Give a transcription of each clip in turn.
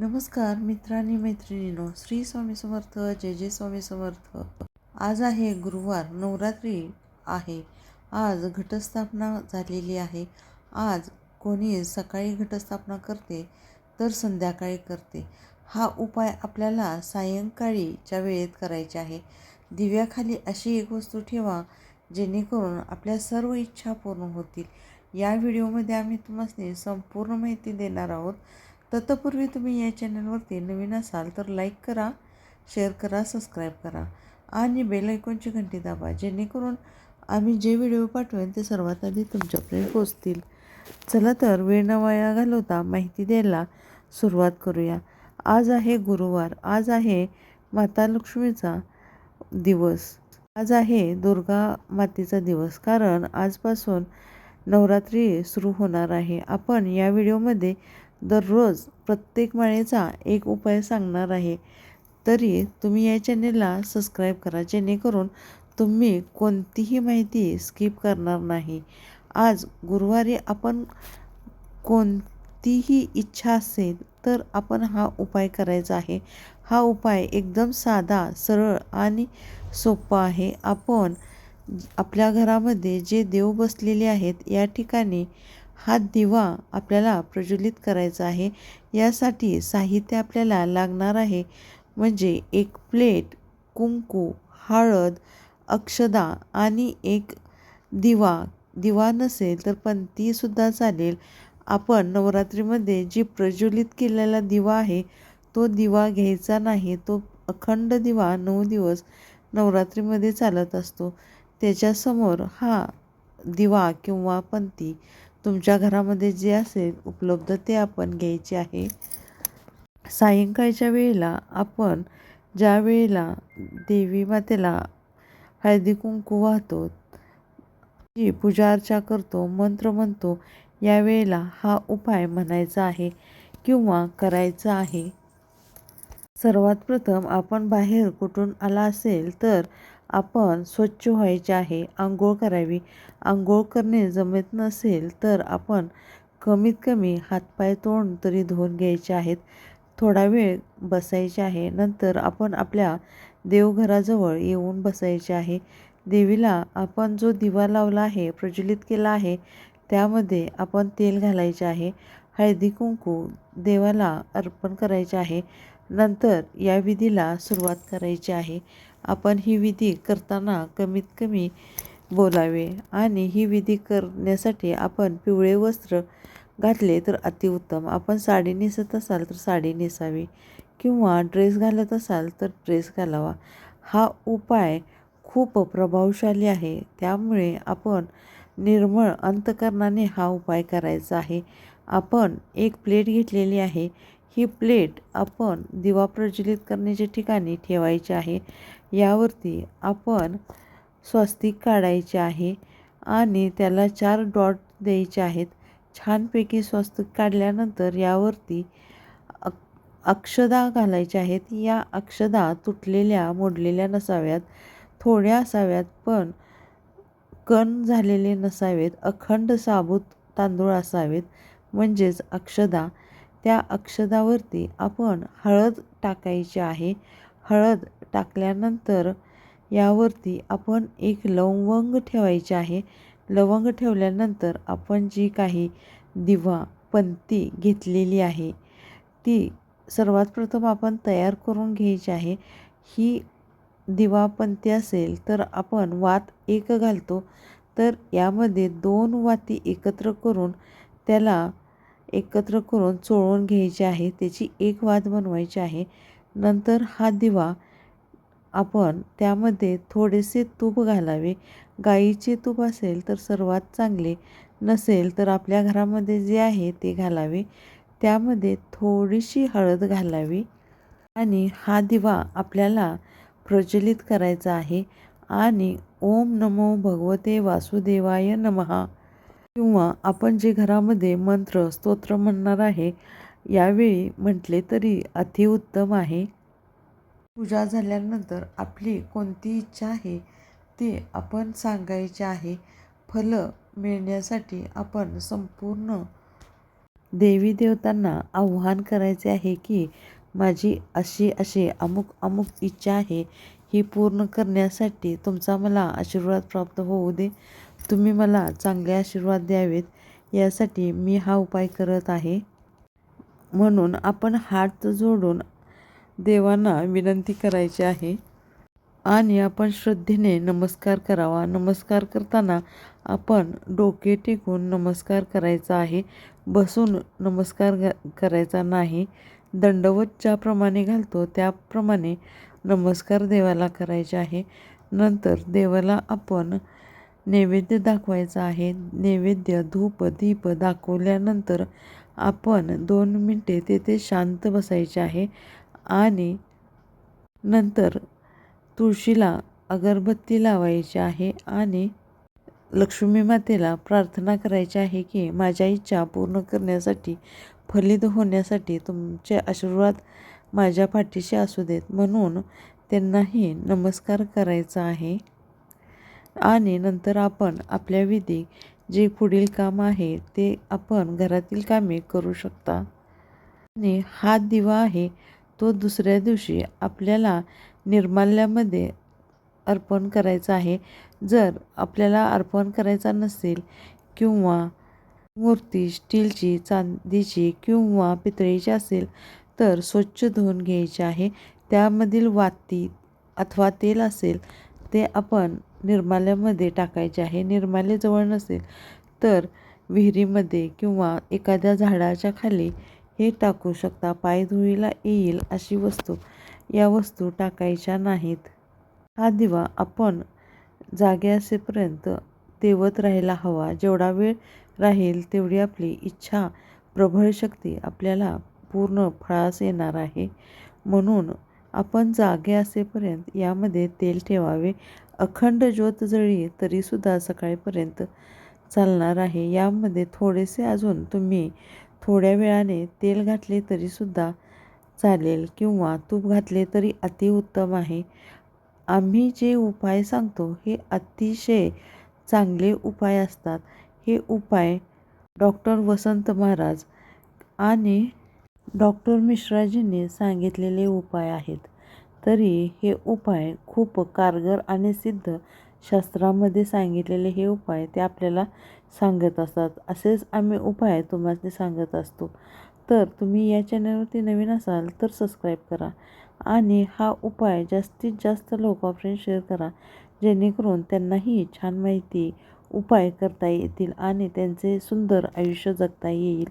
नमस्कार मित्रांनी मैत्रिणींनो श्री स्वामी समर्थ जय जय स्वामी समर्थ. आज आहे गुरुवार नवरात्री आहे. आज घटस्थापना झालेली आहे. आज कोणी सकाळी घटस्थापना करते तर संध्याकाळी करते. हा उपाय आपल्याला सायंकाळीच्या वेळेत करायचे आहे. दिव्याखाली अशी एक वस्तू ठेवा जेणेकरून आपल्या सर्व इच्छा पूर्ण होतील. या व्हिडिओमध्ये आम्ही तुम्हाला संपूर्ण माहिती देणार आहोत. तत्पूर्वी तुम्ही या चॅनलवरती नवीन असाल तर लाईक करा शेअर करा सबस्क्राईब करा आणि बेल आयकॉनची घंटी दाबा जेणेकरून आम्ही जे व्हिडिओ पाठवेन ते सर्वात आधी तुमच्यापर्यंत पोचतील चला तर वेळ न वाया घालवता माहिती द्यायला सुरुवात करूया. आज आहे गुरुवार. आज आहे माता लक्ष्मीचा दिवस. आज आहे दुर्गा मातेचा दिवस कारण आजपासून नवरात्री सुरू होणार आहे. आपण या व्हिडिओमध्ये दररोज प्रत्येक माळेचा एक उपाय सांगणार आहे. तरी तुम्ही या चॅनेलला सबस्क्राईब करा जेणेकरून तुम्ही कोणतीही माहिती स्किप करणार नाही. आज गुरुवारी आपण कोणतीही इच्छा असेल तर आपण हा उपाय करायचा आहे. हा उपाय एकदम साधा सरळ आणि सोपा आहे. आपण आपल्या घरामध्ये जे देव बसलेले आहेत या ठिकाणी हा दिवा आपल्याला प्रज्वलित करायचा आहे. यासाठी साहित्य आपल्याला लागणार आहे. म्हणजे एक प्लेट कुंकू हळद अक्षदा आणि एक दिवा. दिवा नसेल तर पण तीसुद्धा चालेल. आपण नवरात्रीमध्ये जी प्रज्वलित केलेला दिवा आहे तो दिवा घ्यायचा नाही. तो अखंड दिवा नऊ दिवस नवरात्रीमध्ये चालत असतो. त्याच्यासमोर हा दिवा किंवा पंती तुमच्या घरामध्ये जे असेल उपलब्ध ते आपण घ्यायचे आहे. सायंकाळच्या वेळेला आपण ज्या वेळेला देवी मातेला हळदी कुंकू वाहतो जी पूजा अर्चा करतो मंत्र म्हणतो या वेळेला हा उपाय म्हणायचा आहे किंवा करायचा आहे. सर्वात प्रथम आपण बाहेर कुठून आला असेल तर आपण स्वच्छ व्हायचे आहे आंघोळ करावी. आंघोळ करणे जमत नसेल तर आपण कमीत कमी हातपाय तोंड तरी धुवून घ्यायचे आहेत. थोडा वेळ बसायचे आहे. नंतर आपण आपल्या देवघराजवळ येऊन बसायचे आहे. देवीला आपण जो दिवा लावला आहे प्रज्वलित केला आहे त्यामध्ये आपण तेल घालायचे आहे. हळदी कुंकू देवाला अर्पण करायचे आहे. नंतर या विधीला सुरुवात करायची आहे. आपण ही विधी करताना कमीत कमी बोलावे आणि ही विधी करण्यासाठी आपण पिवळे वस्त्र घातले तर अतिउत्तम. आपण साडी नेसत असाल तर साडी नेसावी किंवा ड्रेस घालत असाल तर ड्रेस घालावा. हा उपाय खूप प्रभावशाली आहे. त्यामुळे आपण निर्मळ अंतकरणाने हा उपाय करायचा आहे. आपण एक प्लेट घेतलेली आहे. ही प्लेट आपण दिवा प्रज्वलित करण्याच्या ठिकाणी ठेवायची आहे. यावरती आपण स्वस्तिक काढायचे आहे आणि त्याला चार डॉट द्यायचे आहेत. छानपैकी स्वस्तिक काढल्यानंतर यावरती अक अक्षदा घालायच्या आहेत. या अक्षदा तुटलेल्या मोडलेल्या नसाव्यात थोड्या असाव्यात पण कण झालेले नसावेत. अखंड साबूत तांदूळ असावेत. म्हणजेच अक्षदा. त्या अक्षदावरती आपण हळद टाकायची आहे. हळद टाकल्यानंतर यावरती आपण एक लवंग ठेवायचे आहे. लवंग ठेवल्यानंतर आपण जी काही दिवा पंती घेतलेली आहे ती सर्वात प्रथम आपण तयार करून घ्यायची आहे. ही दिवा पंती असेल तर आपण वात एक घालतो. तर यामध्ये दोन वाती एकत्र करून त्याला एकत्र करून चोळून घ्यायची आहे. त्याची एक वात बनवायची आहे. नंतर हा दिवा आपण त्यामध्ये थोडेसे तूप घालावे. गाईचे तूप असेल तर सर्वात चांगले. नसेल तर आपल्या घरामध्ये जे आहे ते घालावे. त्यामध्ये थोडीशी हळद घालावी. आणि हा दिवा आपल्याला प्रज्वलित करायचा आहे. आणि ओम नमो भगवते वासुदेवाय नमहा किंवा आपण जे घरामध्ये मंत्र स्तोत्र म्हणणार आहे यावेळी म्हटले तरी अतिउत्तम आहे. पूजा झाल्यानंतर आपली कोणती इच्छा आहे ते आपण सांगायचे आहे. फलं मिळण्यासाठी आपण संपूर्ण देवी देवतांना आव्हान करायचे आहे की माझी अशी अशी अमुक अमुक इच्छा आहे ही पूर्ण करण्यासाठी तुमचा मला आशीर्वाद प्राप्त होऊ दे. तुम्ही मला चांगले आशीर्वाद द्यावेत यासाठी मी हा उपाय करत आहे. म्हणून आपण हात जोडून देवांना विनंती करायची आहे. आणि आपण श्रद्धेने नमस्कार करावा. नमस्कार करताना आपण डोके टेकून नमस्कार करायचा आहे. बसून नमस्कार करायचा नाही. दंडवत ज्याप्रमाणे घालतो त्याप्रमाणे नमस्कार देवाला करायचे आहे. नंतर देवाला आपण नैवेद्य दाखवायचा आहे. नैवेद्य धूप दीप दाखवल्यानंतर आपण दोन मिनटे तेथे शांत बसायचे आहे. आणि नंतर तुळशीला अगरबत्ती लावायची आहे आणि लक्ष्मी मातेला प्रार्थना करायची आहे की माझ्या इच्छा पूर्ण करण्यासाठी फलित होण्यासाठी तुमचे आशीर्वाद माझ्या पाठीशी असू देत. म्हणून त्यांनाही नमस्कार करायचा आहे. आणि नंतर आपण आपल्या विधी जे पुढील काम आहे ते आपण घरातील कामे करू शकता. आणि हा दिवा आहे तो दुसऱ्या दिवशी आपल्याला निर्माल्यामध्ये अर्पण करायचा आहे. जर आपल्याला अर्पण करायचा नसेल किंवा मूर्ती स्टीलची चांदीची किंवा पितळीची असेल तर स्वच्छ धुवून घ्यायची आहे. त्यामधील वाती अथवा तेल असेल ते आपण निर्माल्यामध्ये टाकायचे आहे. निर्माल्याजवळ नसेल तर विहिरीमध्ये किंवा एखाद्या झाडाच्या खाली हे टाकू शकता. पायधुळीला येईल अशी वस्तू. या वस्तू टाकायच्या नाहीत. हा दिवा आपण जागे असेपर्यंत तेवत राहायला हवा. जेवढा वेळ राहील तेवढी आपली इच्छा प्रबळ शक्ती आपल्याला पूर्ण फळास येणार आहे. म्हणून आपण जागे असेपर्यंत यामध्ये तेल ठेवावे. अखंड ज्योत जळी तरीसुद्धा सकाळीपर्यंत चालणार आहे. यामध्ये थोडेसे अजून तुम्ही थोड्या वेळाने तेल घातले तरीसुद्धा चालेल किंवा तूप घातले तरी अतिउत्तम आहे. आम्ही जे उपाय सांगतो हे अतिशय चांगले उपाय असतात. हे उपाय डॉक्टर वसंत महाराज आणि डॉक्टर मिश्राजींनी सांगितलेले उपाय आहेत. तरी हे उपाय खूप कारगर आणि सिद्ध शास्त्रामध्ये सांगितलेले हे उपाय ते आपल्याला सांगत असतात. असेच आम्ही उपाय तुम्हाला सांगत असतो. तर तुम्ही या चॅनलवरती नवीन असाल तर सबस्क्राईब करा आणि हा उपाय जास्तीत जास्त लोकांपर्यंत शेअर करा जेणेकरून त्यांनाही छान माहिती उपाय करता येतील आणि त्यांचे सुंदर आयुष्य जगता येईल.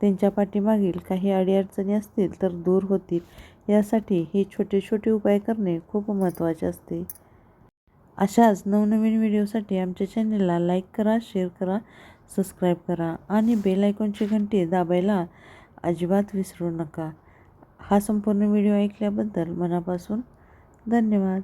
त्यांच्या पाठीमागील काही अडीअडचणी असतील तर दूर होतील. यासाठी हे छोटे छोटे उपाय करणे खूप महत्त्वाचे असते. अशाच नवनवीन व्हिडिओसाठी आमच्या चॅनलला लाईक करा शेअर करा सबस्क्राईब करा आणि बेल आयकॉनची घंटी दाबायला अजिबात विसरू नका. हा संपूर्ण व्हिडिओ ऐकल्याबद्दल मनापासून धन्यवाद.